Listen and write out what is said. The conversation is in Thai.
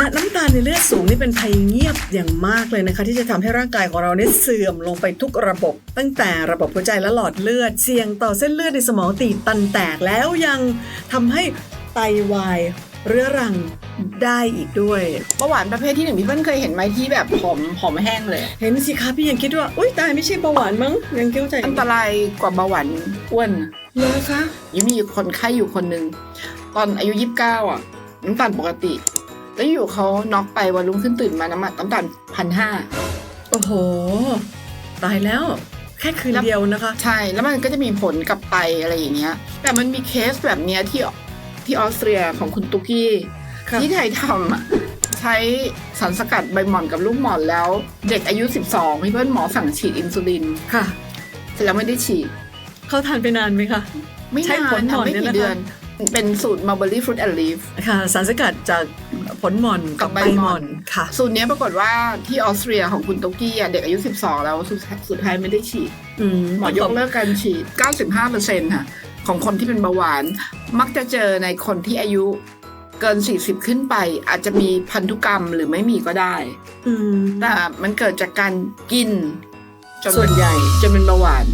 นะน้ำตาลในเลือดสูงนี่เป็นภัยเงียบอย่างมากเลยนะคะ ที่จะทำให้ร่างกายของเราเนี่ยเสื่อมลงไปทุกระบบ ตั้งแต่ระบบหัวใจและหลอดเลือด เสี่ยงต่อเส้นเลือดในสมองตีบตันแตกแล้วยังทำให้ไตวายเรื้อรังได้อีกด้วยเบาหวานประเภทที่หนึ่งพี่เปิ้ลเคยเห็นไหมที่แบบผอมผอมแห้งเลย เห็นสิคะพี่ยังคิดว่าอุ้ยตายไม่ใช่เบาหวานมั้งยังคิดว่าใจอันตรายกว่าเบาหวานอ้วนเลยคะยังมีคนไข้อยู่คนหนึ่งตอนอายุยี่สิบเก้าอะน้ำตาลปกติ แล้วอยู่เขาน็อกไปวันรุ่งขึ้นตื่นมาน้ำมันน้ำตาลพันห้าโอ้โห ตายแล้ว แค่คืนแล้วเดียวนะคะ ใช่แล้วมันก็จะมีผลกับไตอะไรอย่างเงี้ย แต่มันมีเคสแบบเนี้ยที่ที่ออสเตรียของคุณตุ๊กกี้ค่ะที่ไทยทำอะใช้สารสกัดใบหม่อนกับลูกหม่อนแล้ว เด็กอายุ 12พี่เพื่อนหมอสั่งฉีดอินซูลินค่ะ เสร็จแล้วไม่ได้ฉีด เขาทานไปนานไหมคะ ไม่ใช้นานผลหม่อนทำไม่เนี่ ยนะคะกี่เดือนเป็นสูตร Mulberry Fruit and Leaf ค่ะ สารสกัดจากผลหม่อนกับกับใบใบหหม่ม่ออนนค่ะ สูตรเนี้ยปรากฏว่าที่ออสเตรียของคุณตุ๊กกี้อะเด็กอายุ 12 แล้วสุดสุดท้ายไม่ได้ฉีดอืมหมอยกเลิกการฉีด 95%ค่ะของคนที่เป็นเบาหวาน มักจะเจอในคนที่อายุเกิน 40 ขึ้นไป อาจจะมีพันธุกรรมหรือไม่มีก็ได้อืมแต่มันเกิดจากการกินจนส่วนใหญ่จนเป็นเบาหวาน